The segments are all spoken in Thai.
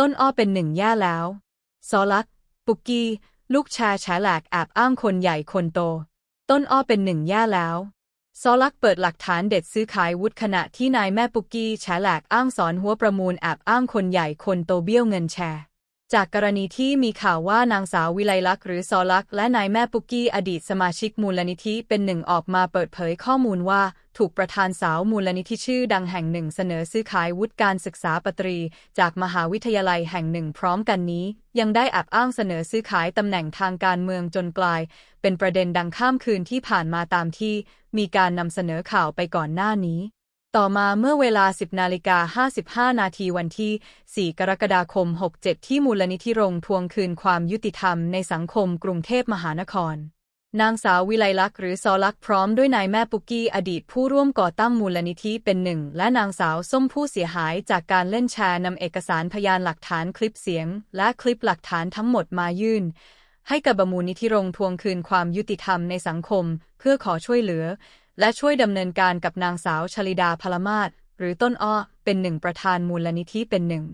ต้นอ้อเป็นหนึ่งย่าแล้ว ซอลัก ปุกกี้ ลูกแชร์แฉาหลกแอบอ้างคนใหญ่คนโต ต้นอ้อเป็นหนึ่งย่าแล้ว ซอลักเปิดหลักฐานเด็ดซื้อขายวุฒิขณะที่นายแม่ปุกกี้แฉาหลกอ้างสอนหัวประมูลแอบอ้างคนใหญ่คนโตเบี้ยวเงินแชร์ จากกรณีที่มีข่าวว่านางสาววิไลลักษณ์หรือซอลักษณ์และนายแม่ปุกกี้อดีตสมาชิกมูลนิธิเป็นหนึ่งออกมาเปิดเผยข้อมูลว่า ถูกประธานสาวมูลนิธิชื่อดังแห่งหนึ่งเสนอซื้อขายวุฒิการศึกษาปตรี จากมหาวิทยาลัยแห่งหนึ่งพร้อมกันนี้ ยังได้แอบอ้างเสนอซื้อขายตำแหน่งทางการเมืองจนกลาย เป็นประเด็นดังข้ามคืนที่ผ่านมาตามที่ มีการนำเสนอข่าวไปก่อนหน้านี้ ต่อมาเมื่อเวลา 10นาฬิกา55 นาทีวันที่ 4 กรกฎาคม 67 ที่มูลนิธิรงทวงคืนความยุติธรรมในสังคมกรุงเทพมหานคร นางสาววิไลลักษณ์หรือซอลักษณ์พร้อมด้วยนายแม่ปุกกี้อดีตผู้ร่วมก่อตั้งมูลนิธิเป็นหนึ่ง และนางสาวส้มผู้เสียหายจากการเล่นแชร์นำเอกสารพยานหลักฐานคลิปเสียง และคลิปหลักฐานทั้งหมดมายื่น ให้กับบมูลนิธิรงทวงคืนความยุติธรรมในสังคม เพื่อขอช่วยเหลือ และช่วยดำเนินการกับนางสาวชลิดาพลมาศหรือต้นอ้อเป็นหนึ่งประธานมูลนิธิเป็นหนึ่ง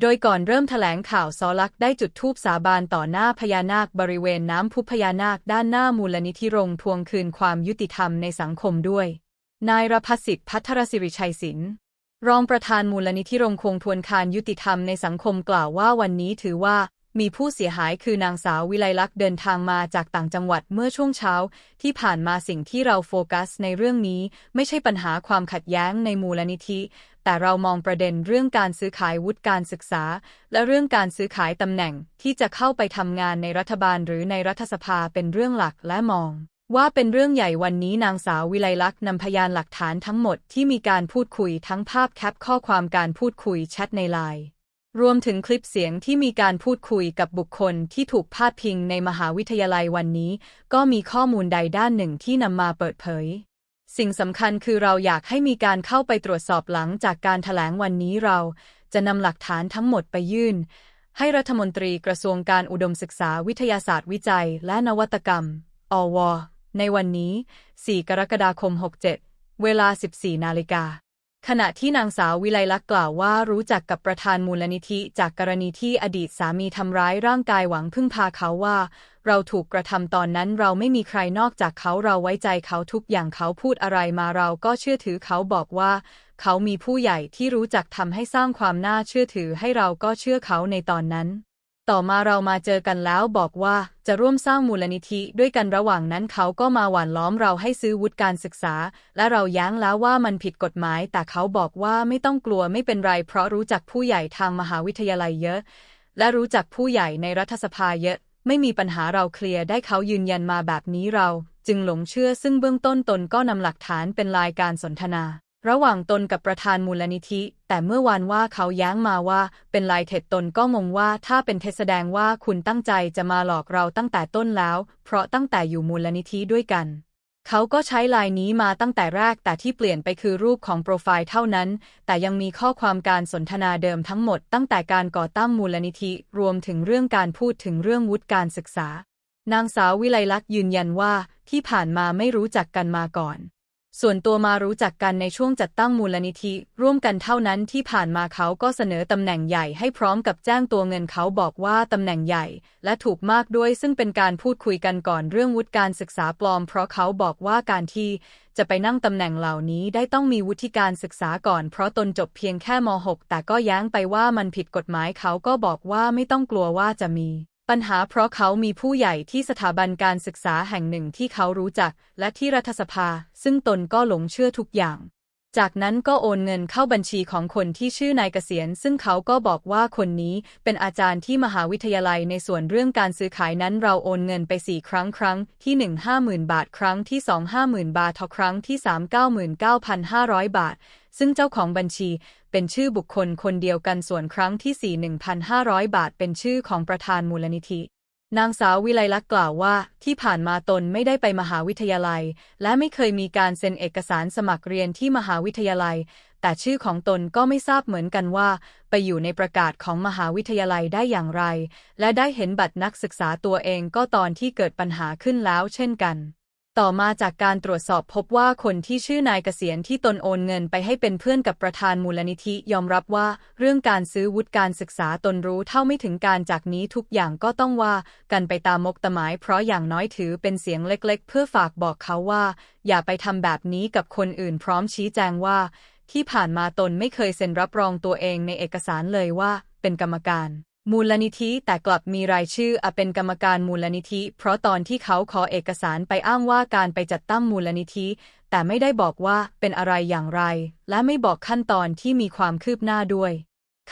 โดยก่อนเริ่มแถลงข่าวซอลักได้จุดธูปสาบานต่อหน้าพญานาคบริเวณน้ำพุพญานาคด้านหน้ามูลนิธิรงทวงคืนความยุติธรรมในสังคมด้วย นายรพสิทธิ์พัทรศิริชัยศิลป์รองประธานมูลนิธิรงคงทวนคารยุติธรรมในสังคมกล่าวว่าวันนี้ถือว่า มีผู้เสียหายคือนางสาววิไลลักษณ์เดินทางมาจากต่างจังหวัดเมื่อช่วงเช้า ที่ผ่านมาสิ่งที่เราโฟกัสในเรื่องนี้ ไม่ใช่ปัญหาความขัดแย้งในมูลนิธิ แต่เรามองประเด็นเรื่องการซื้อขายวุฒิการศึกษา และเรื่องการซื้อขายตำแหน่งที่จะเข้าไปทำงานในรัฐบาลหรือในรัฐสภาเป็นเรื่องหลักและมองว่าเป็นเรื่องใหญ่วันนี้นางสาววิไลลักษณ์นำพยานหลักฐานทั้งหมดที่มีการพูดคุยทั้งภาพแคปข้อความการพูดคุยแชทในไลน์ รวมถึงคลิปเสียงที่มีการพูดคุยกับบุคคลที่ถูกพาดพิงในมหาวิทยาลัยวันนี้ ก็มีข้อมูลใดด้านหนึ่งที่นำมาเปิดเผย สิ่งสำคัญคือเราอยากให้มีการเข้าไปตรวจสอบหลังจากการถแถลงวันนี้เรา จะนำหลักฐานทั้งหมดไปยื่น ให้รัฐมนตรีกระทรวงการอุดมศึกษาวิทยาศาสตร์วิจัย และนวัตกรรม อว ในวันนี้ 4 กรกฎาคม 67 เวลา 14 นาฬิกา ขณะที่นางสาววิไลลักษณ์กล่าวว่ารู้จักกับประธานมูลนิธิจากกรณีที่อดีตสามีทำร้ายร่างกายหวังพึ่งพาเขาว่า เราถูกกระทำตอนนั้นเราไม่มีใครนอกจากเขาเราไว้ใจเขาทุกอย่างเขาพูดอะไรมาเราก็เชื่อถือเขาบอกว่า เขามีผู้ใหญ่ที่รู้จักทำให้สร้างความน่าเชื่อถือให้เราก็เชื่อเขาในตอนนั้น ต่อมาเรามาเจอกันแล้วบอกว่าจะร่วมสร้างมูลนิธิด้วยกันระหว่างนั้นเขาก็มาหว่านล้อมเราให้ซื้อวุฒิการศึกษา และเราย้งแล้วว่ามันผิดกฎหมาย แต่เขาบอกว่าไม่ต้องกลัวไม่เป็นไร เพราะรู้จักผู้ใหญ่ทางมหาวิทยาลัยเยอะ และรู้จักผู้ใหญ่ในรัฐสภาเยอะ ไม่มีปัญหาเราเคลียร์ได้เขายืนยันมาแบบนี้เรา จึงหลงเชื่อซึ่งเบื้องต้นตนก็นำหลักฐานเป็นลายการสนทนา ระหว่างตนกับประธานมูลนิธิ แต่เมื่อวานว่าเขาย้งมาว่า เป็นลายเท็จตนก็งงว่าถ้าเป็นเท็จแสดงว่าคุณตั้งใจจะมาหลอกเราตั้งแต่ต้นแล้ว เพราะตั้งแต่อยู่มูลนิธิด้วยกัน เขาก็ใช้ลายนี้มาตั้งแต่แรกแต่ที่เปลี่ยนไปคือรูปของโปรไฟล์เท่านั้น แต่ยังมีข้อความการสนทนาเดิมทั้งหมด ตั้งแต่การก่อตั้งมูลนิธิ รวมถึงเรื่องการพูดถึงเรื่องวุฒิการศึกษา นางสาววิไลลักษณ์ยืนยันว่า ที่ผ่านมาไม่รู้จักกันมาก่อน ส่วนตัวมารู้จักกันในช่วงจัดตั้งมูลนิธิ ร่วมกันเท่านั้นที่ผ่านมาเขาก็เสนอตำแหน่งใหญ่ให้พร้อมกับแจ้งตัวเงินเขาบอกว่าตำแหน่งใหญ่ และถูกมากด้วยซึ่งเป็นการพูดคุยกันก่อนเรื่องวุฒิการศึกษาปลอม เพราะเขาบอกว่าการที่จะไปนั่งตำแหน่งเหล่านี้ได้ต้องมีวุฒิการศึกษาก่อน เพราะตนจบเพียงแค่ม .6 แต่ก็แย้งไปว่ามันผิดกฎหมายเขาก็บอกว่าไม่ต้องกลัวว่าจะมี ปัญหาเพราะเขามีผู้ใหญ่ที่สถาบันการศึกษาแห่งหนึ่งที่เขารู้จัก และที่รัฐสภา ซึ่งตนก็หลงเชื่อทุกอย่าง จากนั้นก็โอนเงินเข้าบัญชีของคนที่ชื่อนายเกษียณ ซึ่งเขาก็บอกว่าคนนี้เป็นอาจารย์ที่มหาวิทยาลัยในส่วนเรื่องการซื้อขายนั้นเราโอนเงินไปสี่ครั้งครั้งที่หนึ่งห้าหมื่นบาท ครั้งที่สองห้าหมื่นบาททครั้งที่สามเก้าหมื่นเก้าพันห้าร้อยบาท ซึ่งเจ้าของบัญชีเป็นชื่อบุคคลคนเดียวกันส่วนครั้งที่สี่หนึ่งพันห้าร้อยบาทเป็นชื่อของประธานมูลนิธิ นางสาววิไลลักษณ์กล่าวว่า ที่ผ่านมาตนไม่ได้ไปมหาวิทยาลัย และไม่เคยมีการเซ็นเอกสารสมัครเรียนที่มหาวิทยาลัย แต่ชื่อของตนก็ไม่ทราบเหมือนกันว่า ไปอยู่ในประกาศของมหาวิทยาลัยได้อย่างไร และได้เห็นบัตรนักศึกษาตัวเองก็ตอนที่เกิดปัญหาขึ้นแล้วเช่นกัน ต่อมาจากการตรวจสอบพบว่าคนที่ชื่อนายเกษียณที่ตนโอนเงินไปให้เป็นเพื่อนกับประธานมูลนิธิยอมรับว่า เรื่องการซื้อวุฒิการศึกษาตนรู้เท่าไม่ถึงการจากนี้ทุกอย่างก็ต้องว่า กันไปตามมกตหมายเพราะอย่างน้อยถือเป็นเสียงเล็กๆ เพื่อฝากบอกเขาว่า อย่าไปทำแบบนี้กับคนอื่นพร้อมชี้แจงว่า ที่ผ่านมาตนไม่เคยเซ็นรับรองตัวเองในเอกสารเลยว่า เป็นกรรมการ มูลนิธิแต่กลับมีรายชื่ออเป็นกรรมการมูลนิธิ เพราะตอนที่เขาขอเอกสารไปอ้างว่าการไปจัดตั้งมูลนิธิ แต่ไม่ได้บอกว่าเป็นอะไรอย่างไร และไม่บอกขั้นตอนที่มีความคืบหน้าด้วย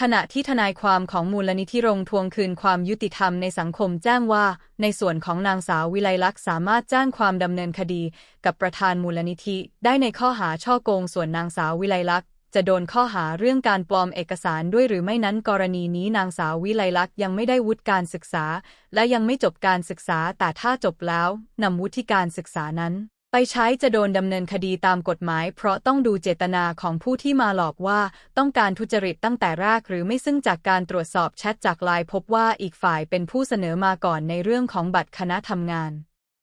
ขณะที่ทนายความของมูลนิธิรงทวงคืนความยุติธรรมในสังคมแจ้งว่า ในส่วนของนางสาววิไลลักษณ์สามารถแจ้งความดำเนินคดี กับประธานมูลนิธิ ได้ในข้อหาช่อโกงส่วนนางสาววิไลลักษณ์ จะโดนข้อหาเรื่องการปลอมเอกสารด้วยหรือไม่นั้นกรณีนี้นางสาววิไลลักษณ์ยังไม่ได้วุฒิการศึกษา และยังไม่จบการศึกษาแต่ถ้าจบแล้วนำวุฒิการศึกษานั้น ไปใช้จะโดนดำเนินคดีตามกฎหมาย เพราะต้องดูเจตนาของผู้ที่มาหลอกว่าต้องการทุจริตตั้งแต่แรกหรือไม่ซึ่งจากการตรวจสอบแชทจากไลน์พบว่าอีกฝ่ายเป็นผู้เสนอมาก่อนในเรื่องของบัตรคณะทำงาน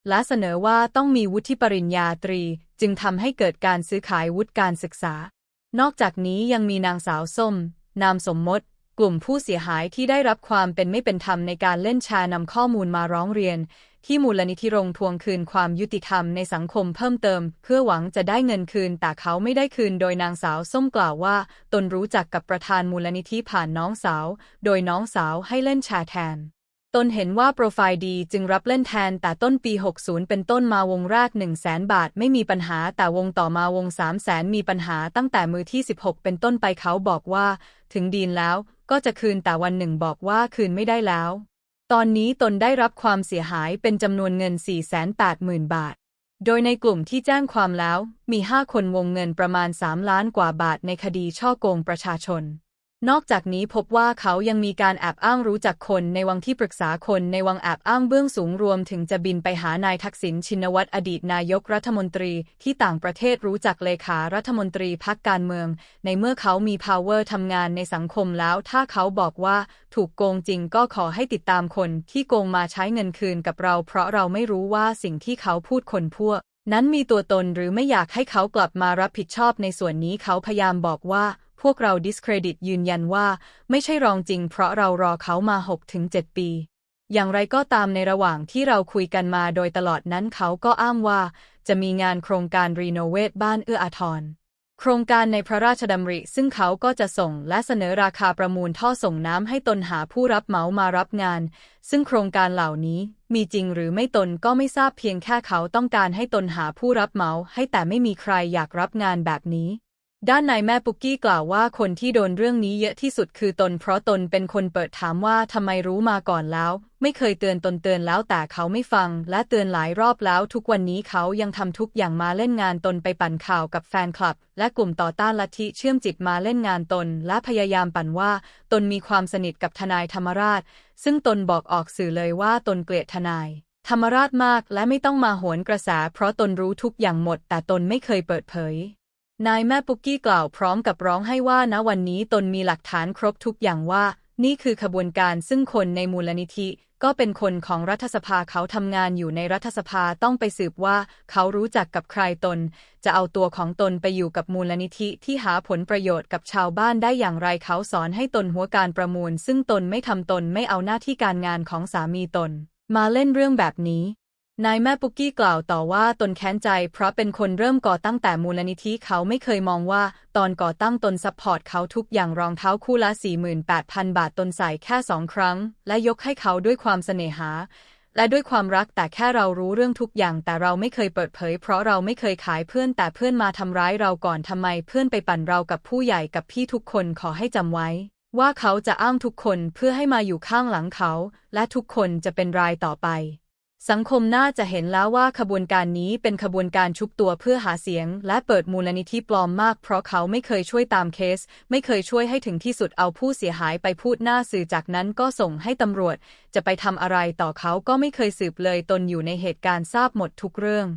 และเสนอว่าต้องมีวุฒิปริญญาตรี จึงทำให้เกิดการซื้อขายวุฒิการศึกษา นอกจากนี้ยังมีนางสาวส้ม นามสมมติ กลุ่มผู้เสียหายที่ได้รับความเป็นไม่เป็นธรรมในการเล่นแชร์นำข้อมูลมาร้องเรียน ที่มูลนิธิรงทวงคืนความยุติธรรมในสังคมเพิ่มเติม เพื่อหวังจะได้เงินคืน แต่เขาไม่ได้คืนโดยนางสาวส้มกล่าวว่า ตนรู้จักกับประธานมูลนิธิผ่านน้องสาว โดยน้องสาวให้เล่นแชร์แทน ตนเห็นว่าโปรไฟล์ดีจึงรับเล่นแทน แต่ต้นปี 60 เป็นต้นมาวงแรก 1 0 0 0 0แบาทไม่มีปัญหา แต่วงต่อมาวง 3 0 0แสนมีปัญหาตั้งแต่มือที่ 16 เป็นต้นไปเขาบอกว่า ถึงดีนแล้วก็จะคืนแต่วันหนึ่งบอกว่าคืนไม่ได้แล้ว ตอนนี้ตนได้รับความเสียหายเป็นจำนวนเงิน 480,000 บาท โดยในกลุ่มที่แจ้งความแล้ว มี 5 คนวงเงินประมาณ 3 ล้านกว่าบาทในคดีช่อโกงประชาชน นอกจากนี้พบว่าเขายังมีการแอบอ้างรู้จักคนในวังที่ปรึกษาคนในวังแอบอ้างเบื้องสูงรวมถึงจะบินไปหานายทักษิณชินวัตรอดีตนายกรัฐมนตรีที่ต่างประเทศรู้จักเลขารัฐมนตรีพักการเมือง ในเมื่อเขามี power ทำงานในสังคมแล้ว ถ้าเขาบอกว่าถูกโกงจริงก็ขอให้ติดตามคนที่โกงมาใช้เงินคืนกับเรา เพราะเราไม่รู้ว่าสิ่งที่เขาพูดคนพวก นั้นมีตัวตนหรือไม่อยากให้เขากลับมารับผิดชอบในส่วนนี้เขาพยายามบอกว่า วกเรา discredit ยืนยันว่า ไม่ใช่รองจริง เพราะเรารอเขามา 6-7 ปี อย่างไรก็ตามในระหว่างที่เราคุยกันมาโดยตลอดนั้นเขาก็อ้างว่า จะมีงานโครงการรีโนเวทบ้านเอื้ออาทรโครงการในพระราชดำริ ซึ่งเขาก็จะส่งและเสนอราคาประมูลท่อส่งน้ำให้ตนหาผู้รับเหมามารับงาน ซึ่งโครงการเหล่านี้มีจริงหรือไม่ตนก็ไม่ทราบเพียงแค่เขาต้องการให้ตนหาผู้รับเหมาให้แต่ไม่มีใครอยากรับงานแบบนี้ ด้านนายแม่ปุกกี้กล่าวว่าคนที่โดนเรื่องนี้เยอะที่สุดคือตน เพราะตนเป็นคนเปิดถามว่าทำไมรู้มาก่อนแล้ว ไม่เคยเตือนตนเตือนแล้วแต่เขาไม่ฟัง และเตือนหลายรอบแล้ว ทุกวันนี้เขายังทำทุกอย่างมาเล่นงานตนไปปั่นข่าวกับแฟนคลับ และกลุ่มต่อต้านลัทธิเชื่อมจิตมาเล่นงานตน และพยายามปั่นว่า ตนมีความสนิทกับทนายธรรมราช ซึ่งตนบอกออกสื่อเลยว่าตนเกลียดทนายธรรมราชมากและไม่ต้องมาโหนกระแสเพราะตนรู้ทุกอย่างหมด แต่ตนไม่เคยเปิดเผย นายแม่ปุกกี้กล่าวพร้อมกับร้องให้ว่าณวันนี้ตนมีหลักฐานครบทุกอย่างว่า นี่คือขบวนการซึ่งคนในมูลนิธิ ก็เป็นคนของรัฐสภาเขาทำงานอยู่ในรัฐสภาต้องไปสืบว่า เขารู้จักกับใครตน จะเอาตัวของตนไปอยู่กับมูลนิธิที่หาผลประโยชน์กับชาวบ้านได้อย่างไรเขาสอนให้ตนหัวการประมูล ซึ่งตนไม่ทำตนไม่เอาหน้าที่การงานของสามีตน มาเล่นเรื่องแบบนี้ นายแม่ปุกกี้กล่าวต่อว่าตนแค้นใจเพราะเป็นคนเริ่มก่อตั้งแต่มูลนิธิเขาไม่เคยมองว่า ตอนก่อตั้งตนซัพพอร์ตเขาทุกอย่างรองเท้าคู่ละ 48,000 บาทตนใส่แค่สองครั้ง และยกให้เขาด้วยความเสน่หา และด้วยความรักแต่แค่เรารู้เรื่องทุกอย่าง แต่เราไม่เคยเปิดเผย เพราะเราไม่เคยขายเพื่อนแต่เพื่อนมาทำร้ายเราก่อนทำไมเพื่อนไปปั่นเรากับผู้ใหญ่กับพี่ทุกคนขอให้จำไว้ ว่าเขาจะอ้างทุกคนเพื่อให้มาอยู่ข้างหลังเขา และทุกคนจะเป็นรายต่อไป สังคมน่าจะเห็นแล้วว่าขบวนการนี้เป็นขบวนการชุบตัวเพื่อหาเสียง และเปิดมูลนิธิปลอมมาก เพราะเขาไม่เคยช่วยตามเคส ไม่เคยช่วยให้ถึงที่สุดเอาผู้เสียหายไปพูดหน้าสื่อจากนั้นก็ส่งให้ตำรวจ จะไปทำอะไรต่อเขาก็ไม่เคยสืบเลยตนอยู่ในเหตุการณ์ทราบหมดทุกเรื่อง